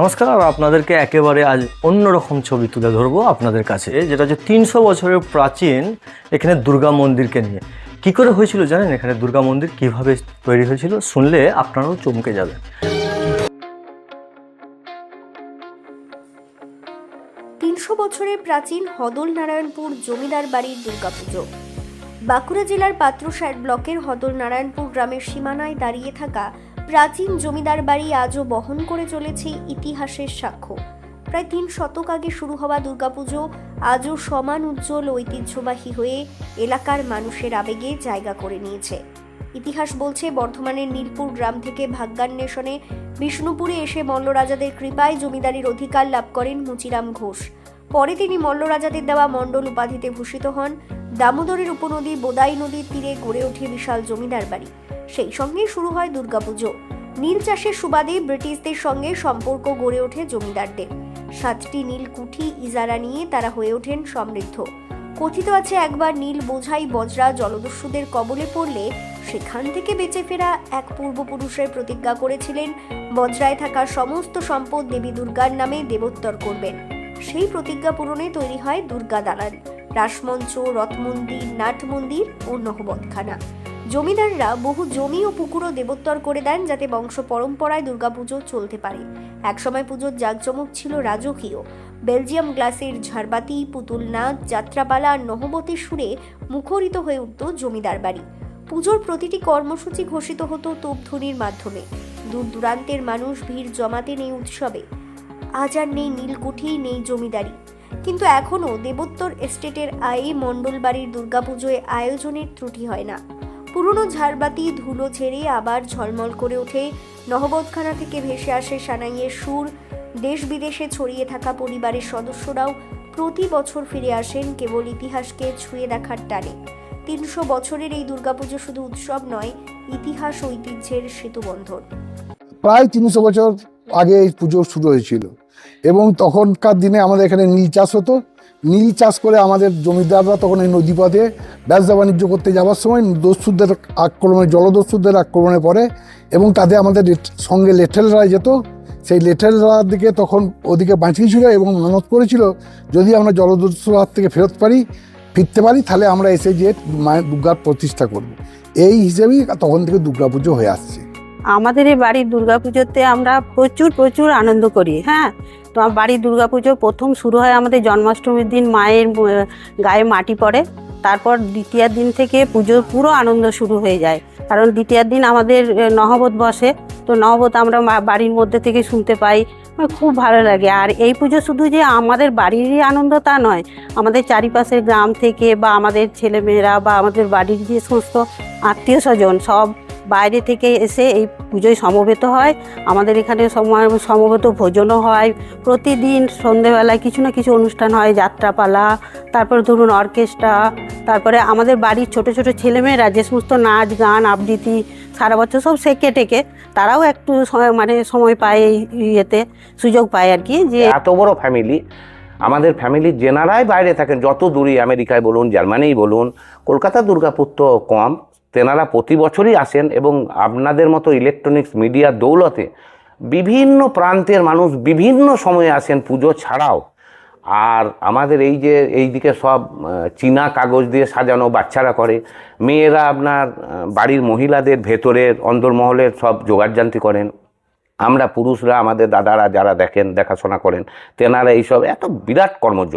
নমস্কার, আপনাদেরকে একেবারে আজ অন্যরকম ছবি তুলে ধরবো আপনাদের কাছে, যেটা হচ্ছে তিনশো বছরের প্রাচীন এখানে দুর্গা মন্দিরকে নিয়ে। কি করে হয়েছিল জানেন? এখানে দুর্গা মন্দির কীভাবে তৈরি হয়েছিল শুনলে আপনারাও চমকে যাবেন। তিনশো বছরের প্রাচীন হদল নারায়ণপুর জমিদার বাড়ির দুর্গাপুজো। বাঁকুড়া জেলার পাত্রসার ব্লকের হদল নারায়ণপুর গ্রামের সীমানায় দাঁড়িয়ে থাকা প্রাচীন জমিদার বাড়ি আজও বহন করে চলেছে ইতিহাসের সাক্ষ্য। প্রায় তিন শতক আগে শুরু হওয়া দুর্গাপুজো আজও সমান উজ্জ্বল ঐতিহ্যবাহী হয়ে এলাকার মানুষের আবেগে জায়গা করে নিয়েছে। ইতিহাস বলছে, বর্ধমানের নীলপুর গ্রাম থেকে ভাগ্যান্বেষণে বিষ্ণুপুরে এসে মল্লরাজাদের কৃপায় জমিদারির অধিকার লাভ করেন মুচিরাম ঘোষ। পরে তিনি মল্লরাজাদের দেওয়া মণ্ডল উপাধিতে ভূষিত হন। দামোদরের উপনদী বোদাই নদীর তীরে গড়ে ওঠে বিশাল জমিদার বাড়ি। সেই সঙ্গে শুরু হয় দুর্গাপুজো। নীল চাষের সুবাদে ব্রিটিশদের সঙ্গে সম্পর্ক গড়ে ওঠে জমিদারদের। সাতটি নীল কুঠি ইজারা নিয়ে তারা হয়ে ওঠেন সমৃদ্ধ। কথিত আছে, একবার নীল বোঝাই বজরা জলদস্যুদের কবলে পড়লে সেখান থেকে বেঁচে ফেরা এক পূর্বপুরুষের প্রতিজ্ঞা করেছিলেন, বজরায় থাকা সমস্ত সম্পদ দেবী দুর্গার নামে দেবোত্তর করবেন। সেই প্রতিজ্ঞা পূরণে তৈরি হয় দুর্গা দালান। রাসমঞ্চ, রথমন্দির নাট মন্দির ও নহবতখানা জমিদাররা বহু জমি ও পুকুরও দেবোত্তর করে দেন যাতে বংশ পরম্পরায় দুর্গাপুজো চলতে পারে। একসময় পুজোর জাঁকজমক ছিল রাজকীয়। বেলজিয়াম গ্লাসের ঝাড়বাতি পুতুল নাচ যাত্রাপালা আর নহবতের সুরে মুখরিত হয়ে উঠত জমিদার বাড়ি। পুজোর প্রতিটি কর্মসূচি ঘোষিত হতো তোপধ্বনির মাধ্যমে। দূর দূরান্তের মানুষ ভিড় জমাতেন এই উৎসবে। আজ আর নেই নীলকুঠি, নেই জমিদারি। কিন্তু এখনও দেবোত্তর এস্টেটের আয়ে মণ্ডল বাড়ির দুর্গাপুজোয় আয়োজনের ত্রুটি হয় না। পুরনো ঝাড়বাতি, ধুলো ছেড়ে আবার ঝলমল করে ওঠে। নহবতখানা থেকে ভেসে আসে সানাইয়ের সুর। দেশ বিদেশে ছড়িয়ে থাকা পরিবারের সদস্যরাও প্রতি বছর ফিরে আসেন কেবল ইতিহাসকে ছুঁয়ে দেখার টানে। তিনশো বছরের এই দুর্গাপুজো শুধু উৎসব নয়, ইতিহাস ঐতিহ্যের সেতুবন্ধন। প্রায় তিনশো বছর আগে এই পুজো শুরু হয়েছিল। এবং তখনকার দিনে আমাদের এখানে নীল চাষ হতো। নীল চাষ করে আমাদের জমিদাররা তখন এই নদীপথে ব্যবসা বাণিজ্য করতে যাওয়ার সময় দস্যুদের আক্রমণে, জলদস্যুদের আক্রমণে পড়ে এবং তাতে আমাদের সঙ্গে লেঠেলরা যেত, সেই লেঠেলরা দিকে তখন ওদিকে বাঁচিয়েছিল এবং মানত করেছিল, যদি আমরা জলদস্যুর হাত থেকে ফেরত পারি, ফিরতে পারি, তাহলে আমরা এসে যে মায়ের দুর্গার প্রতিষ্ঠা করব। এই হিসেবেই তখন থেকে দুর্গাপুজো হয়ে আসছে। আমাদের এই বাড়ির দুর্গাপুজোতে আমরা প্রচুর প্রচুর আনন্দ করি হ্যাঁ? তো বাড়ির দুর্গাপুজো প্রথম শুরু হয় আমাদের জন্মাষ্টমীর দিন, মায়ের গায়ে মাটি পড়ে। তারপর দ্বিতীয় দিন থেকে পুজোর পুরো আনন্দ শুরু হয়ে যায়। কারণ দ্বিতীয় দিন আমাদের নহবত বসে। তো নহবত আমরা বাড়ির মধ্যে থেকে শুনতে পাই খুব ভালো লাগে। আর এই পুজো শুধু যে আমাদের বাড়িরই আনন্দ তা নয়, আমাদের চারিপাশের গ্রাম থেকে বা আমাদের ছেলেমেয়েরা বা আমাদের বাড়ির যে সমস্ত আত্মীয় স্বজন সব বাইরে থেকে এসে এই পুজোয় সমবেত হয়। আমাদের এখানে সমবেত ভোজনও হয়। প্রতিদিন সন্ধেবেলায় কিছু না কিছু অনুষ্ঠান হয়, যাত্রাপালা, তারপরে ধরুন অর্কেস্ট্রা, তারপরে আমাদের বাড়ির ছোট ছোট ছেলেমেয়েরা যে সমস্ত নাচ, গান, আবৃত্তি সারা বছর সব শেখে টেকে, তারাও একটু মানে সময় পায় এই ইয়েতে, সুযোগ পায় আর কি যে এত বড় ফ্যামিলি আমাদের ফ্যামিলির জেনারাই বাইরে থাকেন, যত দূরে আমেরিকায় বলুন জার্মানি বলুন কলকাতা দুর্গাপুর তো কম। তেনারা প্রতি বছরই আসেন এবং আপনাদের মতো ইলেকট্রনিক্স মিডিয়ার দৌলতে বিভিন্ন প্রান্তের মানুষ বিভিন্ন সময়ে আসেন পুজো ছাড়াও। আর আমাদের এই যে এইদিকে সব আহ, চীনা কাগজ দিয়ে সাজানো বাচ্চারা করে মেয়েরা আপনার বাড়ির মহিলাদের ভেতরের অন্দরমহলের সব জোগাড়জান্তি করেন। আমরা পুরুষরা আমাদের দাদারা যারা দেখেন দেখাশোনা করেন তেনারা এইসব এত বিরাট কর্মযোগ।